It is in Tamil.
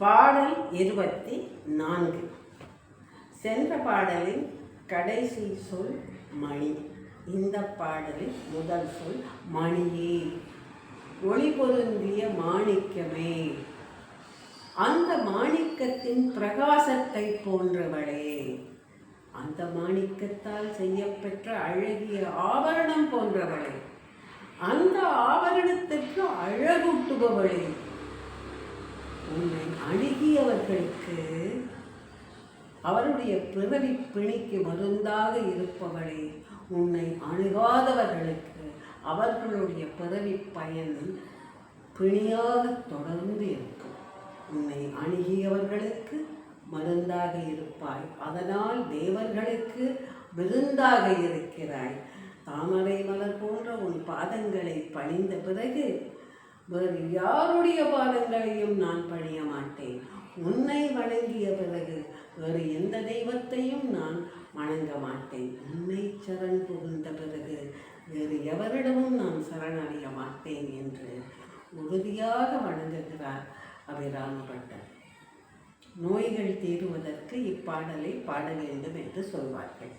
பாடல் இருபத்தி நான்கு. சென்ற பாடலின் கடைசி சொல் மணி. இந்த பாடலின் முதல் சொல் மணியே. ஒளி பொருந்திய மாணிக்கமே. அந்த மாணிக்கத்தின் பிரகாசத்தை போன்றவளே. அந்த மாணிக்கத்தால் செய்யப்பெற்ற அழகிய ஆபரணம் போன்றவளே. அந்த ஆபரணத்திற்கு அழகூட்டுபவளே. அணுகியவர்களுக்கு அவருடைய பிறவி பிணிக்கு மருந்தாக இருப்பவளே உன்னை அணுகாதவர்களுக்கு அவர்களுடைய பிறவி பயன் பிணியாக தொடர்ந்து இருக்கும். உன்னை அணுகியவர்களுக்கு மருந்தாக இருப்பாய். அதனால் தேவர்களுக்கு விருந்தாக இருக்கிறாய். தாமரை மலர் போன்ற உன் பாதங்களை பணிந்த பிறகு வேறு யாருடைய பாதங்களையும் நான் பணிய மாட்டேன். உன்னை வணங்கிய பிறகு வேறு எந்த தெய்வத்தையும் நான் வணங்க மாட்டேன். உன்னை சரண் புகுந்த பிறகு வேறு எவரிடமும் நான் சரணடைய மாட்டேன் என்று உறுதியாக வணங்குகிறார் அபிராமபட்டர். நோய்கள் தீருவதற்கு இப்பாடலை பாட வேண்டும் என்று சொல்வார்கள்.